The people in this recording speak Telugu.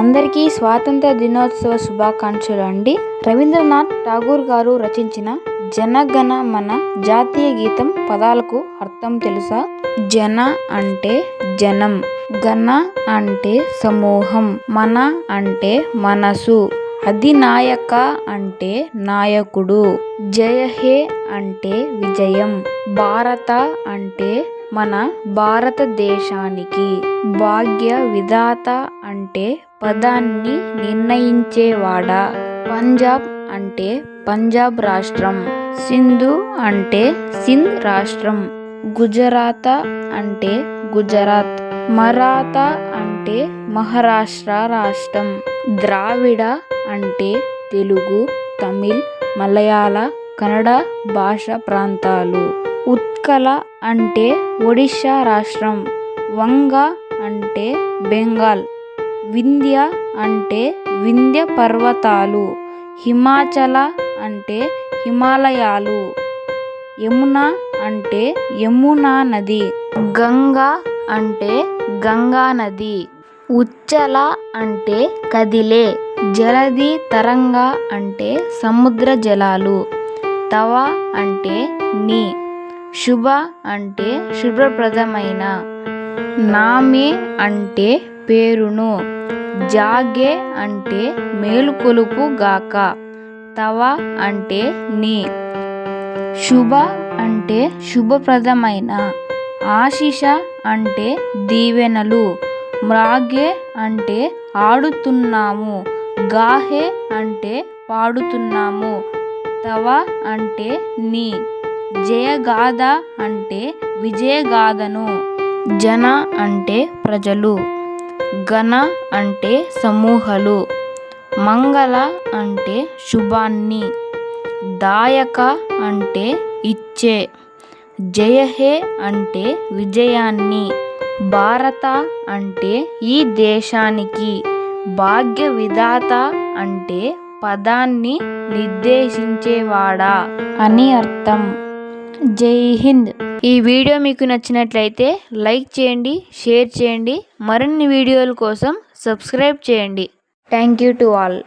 అందరికీ స్వాతంత్ర దినోత్సవ శుభాకాంక్షలు అండి. రవీంద్రనాథ్ ఠాగూర్ గారు రచించిన జనగణ మన జాతీయ గీతం పదాలకు అర్థం తెలుసా? జన అంటే జనం గణ అంటే సమూహం మన అంటే మనసు అధినాయక అంటే నాయకుడు జయ హే అంటే విజయం భారత అంటే మన భారతదేశానికి భాగ్య విధాత అంటే పదాన్ని నిర్ణయించేవాడా? పంజాబ్ అంటే పంజాబ్ రాష్ట్రం సింధు అంటే సింధ్ రాష్ట్రం గుజరాత అంటే గుజరాత్ మరాఠా అంటే మహారాష్ట్ర రాష్ట్రం ద్రావిడ అంటే తెలుగు తమిళ్ మలయాళ కన్నడ భాష ప్రాంతాలు. ఉత్కల అంటే ఒడిశా రాష్ట్రం వంగ అంటే బెంగాల్ వింధ్య అంటే వింధ్య పర్వతాలు హిమాచల అంటే హిమాలయాలు యమున అంటే యమునా నది గంగా అంటే గంగా నది ఉచ్చల అంటే కదిలే జలధి తరంగ అంటే సముద్ర జలాలు తవ అంటే నీ. శుభ అంటే శుభ్రప్రదమైన. నామే అంటే పేరును. జాగే అంటే మేలుకొలుపు గాక. తవ అంటే నీ. శుభ అంటే శుభప్రదమైన. ఆశిష అంటే దీవెనలు. మ్రాగే అంటే ఆడుతున్నాము. గాహే అంటే పాడుతున్నాము. తవ అంటే నీ. జయగాథ అంటే విజయగాథను. జన అంటే ప్రజలు. గణ అంటే సమూహాలు. మంగళ అంటే శుభాన్ని. దాయక అంటే ఇచ్చే. జయహే అంటే విజయాన్ని. భారత అంటే ఈ దేశానికి. భాగ్య విధాత అంటే పదాన్ని నిర్దేశించేవాడా అని అర్థం. జై హింద్. ఈ వీడియో మీకు నచ్చినట్లయితే లైక్ చేయండి షేర్ చేయండి. మరిన్ని వీడియోల కోసం సబ్స్క్రైబ్ చేయండి. Thank you to all.